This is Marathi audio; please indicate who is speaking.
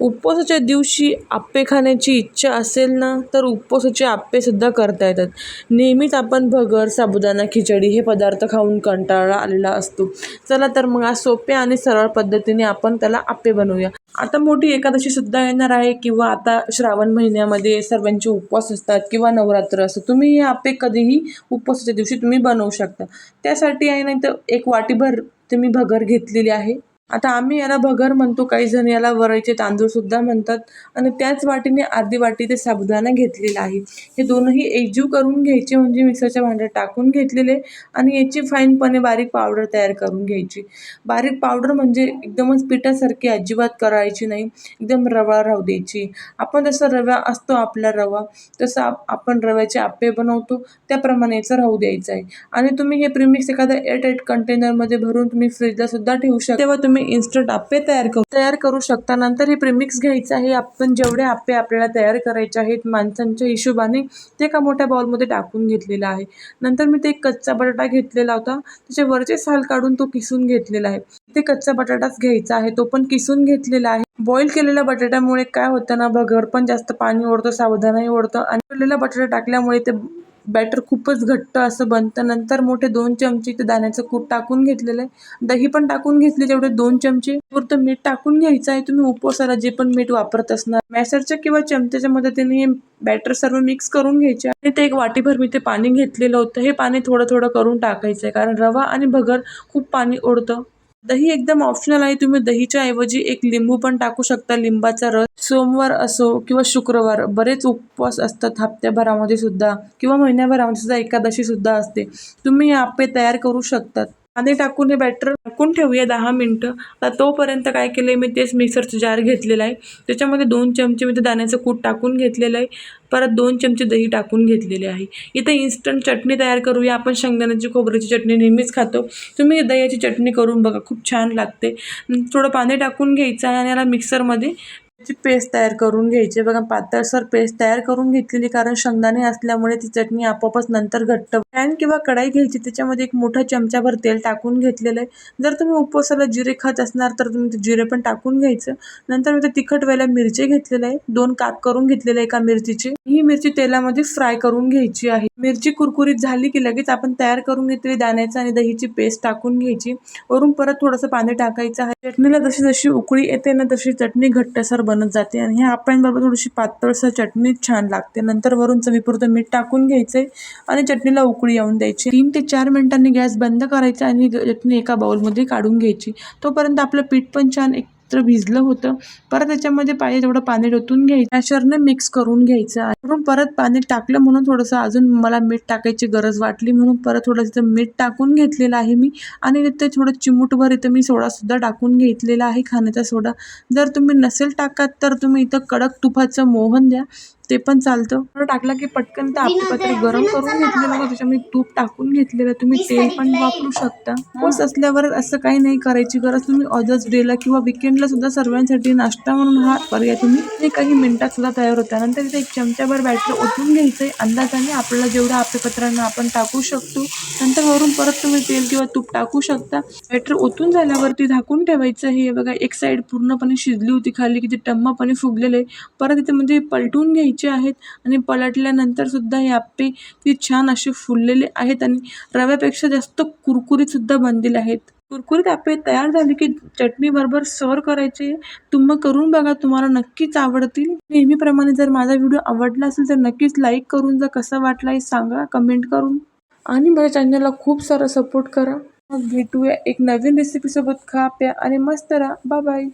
Speaker 1: उपवासाच्या दिवशी आप्पे खाण्याची इच्छा असेल ना तर उपवासाचे आप्पेसुद्धा करता येतात. नेहमीच आपण भगर साबुदाणा खिचडी हे पदार्थ खाऊन कंटाळा आलेला असतो. चला तर मग आज सोप्या आणि सरळ पद्धतीने आपण त्याला आप्पे बनवूया. आता मोठी एकादशीसुद्धा येणार आहे किंवा आता श्रावण महिन्यामध्ये सर्वांचे उपवास असतात किंवा नवरात्र असतं. तुम्ही हे आप्पे कधीही उपवासाच्या दिवशी तुम्ही बनवू शकता. त्यासाठी आहे नाही तर एक वाटीभर तुम्ही भगर घेतलेली आहे. आता आम्ही याला भगर म्हणतो काही जण याला वरईचे तांदूळसुद्धा म्हणतात. आणि त्याच वाटीने अर्धी वाटी ते साबुदाणा घेतलेला आहे. हे दोनही एकजीव करून घ्यायचे म्हणजे मिक्सरच्या भांड्यात टाकून घेतलेले. आणि याची फाईनपणे बारीक पावडर तयार करून घ्यायची. बारीक पावडर म्हणजे एकदमच पिठासारखी अजिबात करायची नाही. एकदम रवा राहू द्यायची. आपण जसं रवा असतो आपला रवा तसं आप आपण रव्याचे आप्पे बनवतो. त्याप्रमाणे याचा राहू द्यायचं आहे. आणि तुम्ही हे प्रीमिक्स एखाद्या एअरटाईट कंटेनरमध्ये भरून तुम्ही फ्रीजला सुद्धा ठेवू शकता. तेव्हा तुम्ही इन्स्टंट आप्पे तयार करू तयार करू शकता. नंतर हे प्रिमिक्स घ्यायचं आहे. आपण जेवढे आप्पे आपल्याला तयार करायचे आहेत माणसांच्या हिशोबाने ते एका मोठ्या बाउलमध्ये टाकून घेतलेलं आहे. नंतर मी ते एक कच्चा बटाटा घेतलेला होता. त्याचे वरचे साल काढून तो किसून घेतलेला आहे. ते कच्चा बटाटाच घ्यायचा आहे. तो पण किसून घेतलेला आहे. बॉईल केलेल्या बटाट्यामुळे काय होतं ना भगर पण जास्त पाणी ओढतं सावधानही ओढतं. आणि उरलेला बटाटा टाकल्यामुळे ते बॅटर खूपच घट्ट असं बनतं. नंतर मोठे दोन चमचे ते दाण्याचं कूट टाकून घेतलेलं आहे. दही पण टाकून घेतले तेवढे दोन चमचे. पुरतं मीठ टाकून घ्यायचं आहे. तुम्ही उपवासाला जे पण मीठ वापरत असणार मॅसरच्या किंवा चमच्याच्या मदतीने हे बॅटर सर्व मिक्स करून घ्यायचे आणि ते एक वाटीभर मी ते पाणी घेतलेलं होतं. हे पाणी थोडं थोडं करून टाकायचं आहे. कारण रवा आणि भगर खूप पाणी ओढतं. दही एकदम ऑप्शनल आहे. तुम्ही दहीच्या ऐवजी एक लिंबू पण टाकू शकता लिंबाचा रस. सोमवार असो किंवा शुक्रवार बरेच उपवास असतात हप्त्याभरामध्ये सुद्धा किंवा महिन्याभरामध्ये सुद्धा एकादशी सुद्धा असते. तुम्ही हे आप्पे तयार करू शकतात. पाणी टाकून हे बॅटर टाकून ठेवूया दहा मिनटं. आता तोपर्यंत काय केलं मी तेच मिक्सरचं जार घेतलेलं आहे. त्याच्यामध्ये दोन चमचे मी ते दाण्याचं कूट टाकून घेतलेलं आहे. परत दोन चमचे दही टाकून घेतलेले आहे. इथे इन्स्टंट चटणी तयार करूया. आपण शेंगदाण्याची खोबऱ्याची चटणी नेहमीच खातो. तुम्ही दह्याची चटणी करून बघा खूप छान लागते. थोडं पाणी टाकून घ्यायचं आहे आणि याला मिक्सरमध्ये ची पेस्ट तयार करून घ्यायची. बघा पातळसर पेस्ट तयार करून घेतलेली कारण शेंगदाणे असल्यामुळे ती चटणी आपोआपच नंतर घट्ट पॅन किंवा कढाई घ्यायची त्याच्यामध्ये एक मोठा चमचाभर तेल टाकून घेतलेलं आहे. जर तुम्ही उपवासाला जिरे खात असणार तर तुम्ही ते जिरे पण टाकून घ्यायचं. नंतर मी ते तिखट व्हायला मिरची घेतलेलं आहे. दोन काप करून घेतलेले एका मिरचीची. ही मिरची तेलामध्ये फ्राय करून घ्यायची आहे. मिरची कुरकुरीत झाली की लगेच आपण तयार करून घेतलेली दाण्याचं आणि दहीची पेस्ट टाकून घ्यायची. वरून परत थोडंसं पाणी टाकायचं आहे. चटणीला जशी जशी उकळी येते ना तशी चटणी घट्टसर बनत जाते आणि ह्या आप्यांबरोबर थोडीशी पातळसर चटणी छान लागते. नंतर वरून चवीपुरतं मीठ टाकून घ्यायचे आणि चटणीला उकळी येऊन द्यायची. तीन ते चार मिनिटांनी गॅस बंद करायचा आणि चटणी एका बाउलमध्ये काढून घ्यायची. तोपर्यंत आपलं पीठ पण छान एक तर भिजलं होतं. परत त्याच्यामध्ये पाहिजे तेवढं पाणी ओतून घ्यायचं. मॅशरनं मिक्स करून घ्यायचं परत पाणी टाकलं म्हणून थोडंसं अजून मला मीठ टाकायची गरज वाटली. म्हणून परत थोडंसं इथं मीठ टाकून घेतलेलं आहे मी. आणि ते थोडं चिमूटभर इथं मी सोडासुद्धा टाकून घेतलेला आहे खाण्याचा सोडा. जर तुम्ही नसेल टाकत तर तुम्ही इथं कडक तुपाचं मोहन द्या. ते पण चालतं. थोडं टाकलं की पटकन ते आपलं पात्र गरम करून घेतलेलं होतं त्याच्यामध्ये तूप टाकून घेतलेलं. तुम्ही तेल पण वापरू शकता. उपवास असल्यावर असं काही नाही करायची गरज. तुम्ही अदर्स डेला किंवा विकेंडला सुद्धा सर्वांसाठी नाश्ता म्हणून हा पर्याय तुम्ही हे काही मिनिटात सुद्धा तयार होता. नंतर इथे एक चमच्याभर बॅटर ओतून घ्यायचं आहे अंदाजाने आपल्याला जेवढं आपल्या आपण टाकू शकतो. नंतर वरून परत तुम्ही तेल किंवा तूप टाकू शकता. बॅटर ओतून झाल्यावरती झाकून ठेवायचं. हे बघा एक साईड पूर्णपणे शिजली होती खाली की ते टम्मपणे फुगलेले. परत इथे म्हणजे पलटून घ्यायचे. आहेत आणि पलटल्यानंतर सुद्धा हे आप्पे ती छान असे फुललेले आहेत आणि रव्यापेक्षा जास्त कुरकुरीतसुद्धा बनलेले आहेत. कुरकुरीत आप्पे तयार झाले की चटणीबरोबर सर्व करायचे. तुम्ही करून बघा तुम्हाला नक्कीच आवडतील. नेहमीप्रमाणे जर माझा व्हिडिओ आवडला असेल तर नक्कीच लाईक करून जर कसा वाटला हे सांगा. कमेंट करून. आणि माझ्या चॅनलला खूप सारा सपोर्ट करा. मग भेटूया एक नवीन रेसिपीसोबत खा प्या आणि मस्त राहा. बाय